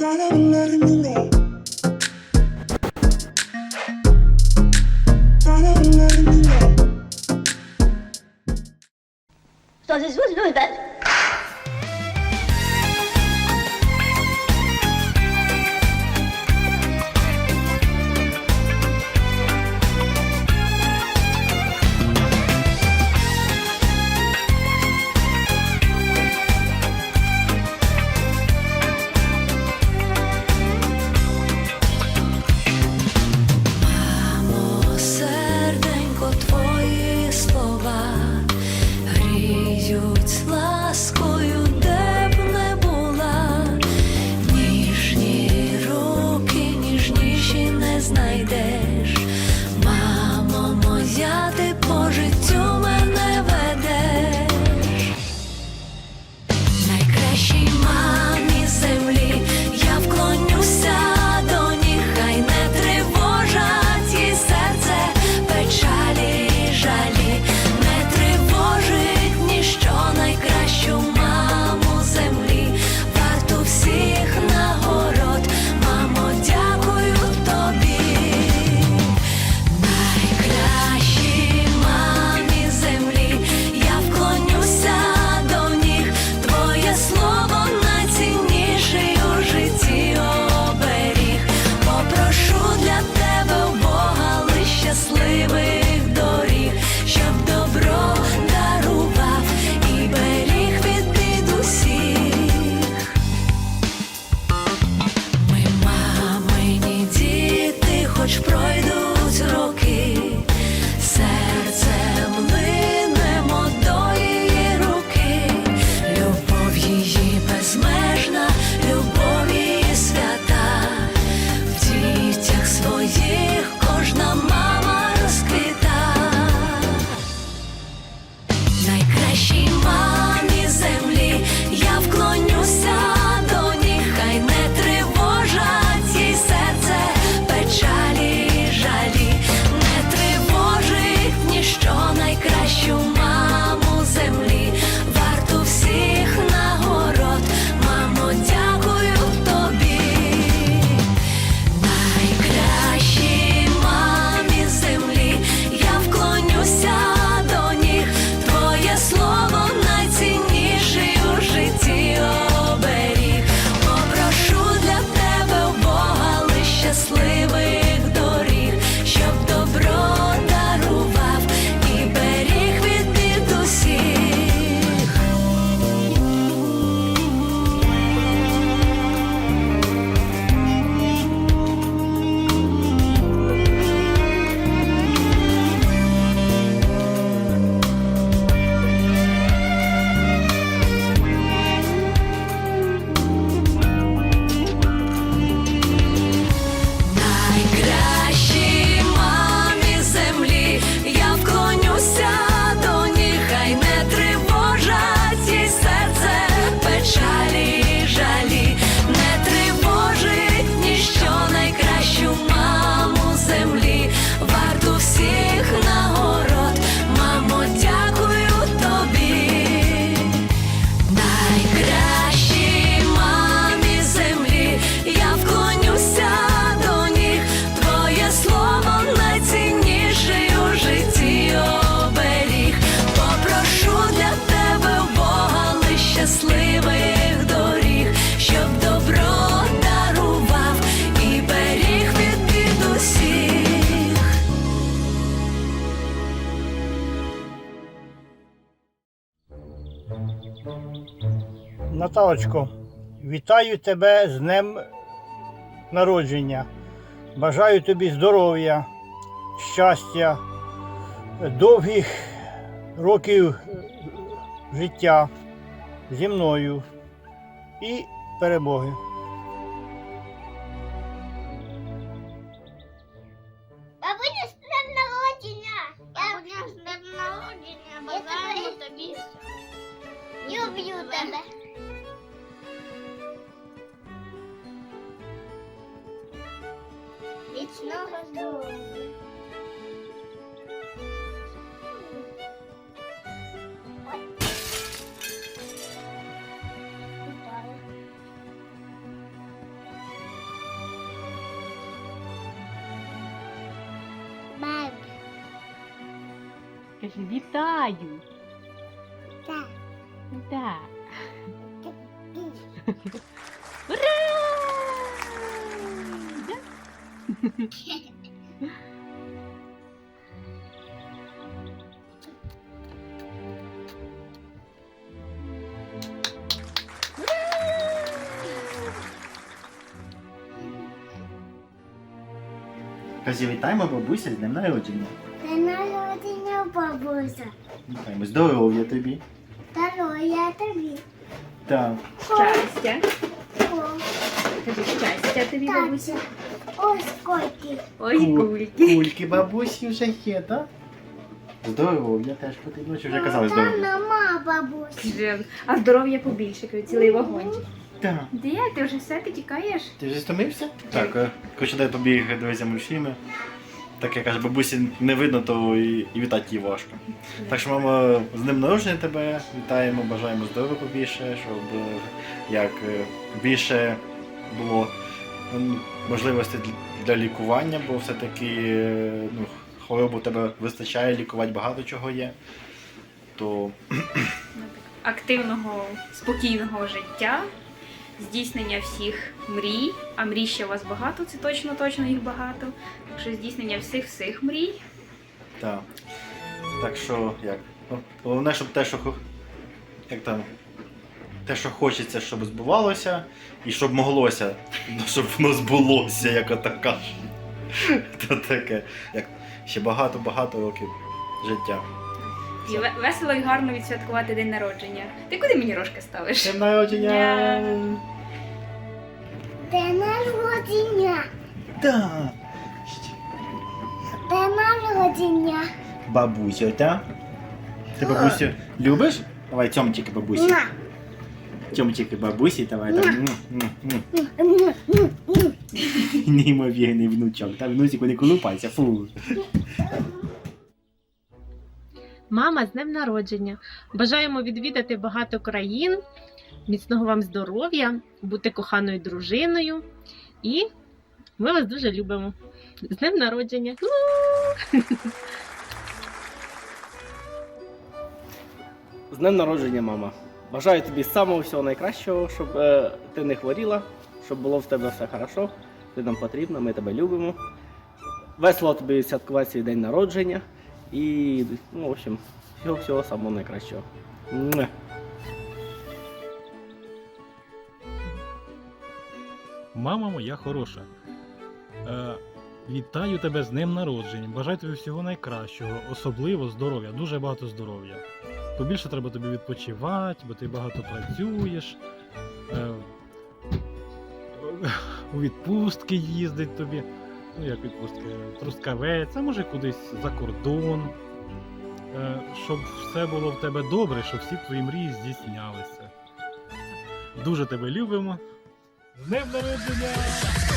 Bana bunların yine по життю. Наталочко, вітаю тебе з днем народження. Бажаю тобі здоров'я, щастя, довгих років життя зі мною і перемоги. Бабуня з днем народження! Бабуня з днем народження! Тобі! Люблю тебе! novas do Queres lhe dizer taio? Tá. Tá. tá. Кажи, вітаємо бабуся з днем народження. Та народження бабуся. Вітаємо здоров'я тобі. Здоров'я тобі. Так. Щастя. О, Кажи, щастя тобі, бабуся. Ось скільки. Ой, кульки. Кульки бабусі вже є, так? Здоров'я теж потрібно, чи вже казали Та здоров'я? нема бабуся. Кажи, А здоров'я побільше, цілий вагончик. Так. Де ти вже все, ти тікаєш? Ти вже стомився? Так, е, хочу дай побіг дивитися мультфільми. Так як каже, бабусі не видно, то і, і вітати її важко. Так що, мама, з днем народження тебе вітаємо, бажаємо здоров'я побільше, щоб е, як е, більше було м, можливостей для- лікування, бо все-таки е, ну, хвороб у тебе вистачає, лікувати багато чого є. То Активного, спокійного життя, здійснення всіх мрій. А мрій ще у вас багато, це точно, точно їх багато. Так що здійснення всіх всіх мрій. Так. Так що, як? Ну, головне, щоб те, що як там, те, що хочеться, щоб збувалося, і щоб моглося, ну, щоб воно збулося, як кажуть. То таке, як ще багато-багато років життя. І ве- весело і гарно відсвяткувати день народження. Ти куди мені рожки ставиш? Днем народження! День народження. Да. День народження. Бабусю, так? Ти бабусю любиш? Давай тьомчики бабусі. На. Тьомчики бабусі, давай так. М, м, м. Неймовірний внучок. Та внучику не колупайся, фу. Мама з днем народження. Бажаємо відвідати багато країн, міцного вам здоров'я, бути коханою дружиною. І ми вас дуже любимо. З днем народження! З днем народження, мама. Бажаю тобі самого всього найкращого, щоб е, ти не хворіла, щоб було в тебе все хорошо. Ти нам потрібна, ми тебе любимо. Весело тобі святкувати свій день народження. І, ну, в общем, всього всього самого найкращого. Муа. Мама моя хороша. Е, вітаю тебе з днем народження. Бажаю тобі всього найкращого, особливо здоров'я, дуже багато здоров'я. Побільше треба тобі відпочивати, бо ти багато працюєш. Е, у відпустки їздить тобі. Ну, як відпустки, трускавець, а може кудись за кордон. Е, щоб все було в тебе добре, щоб всі твої мрії здійснялися. Дуже тебе любимо. З днем народження!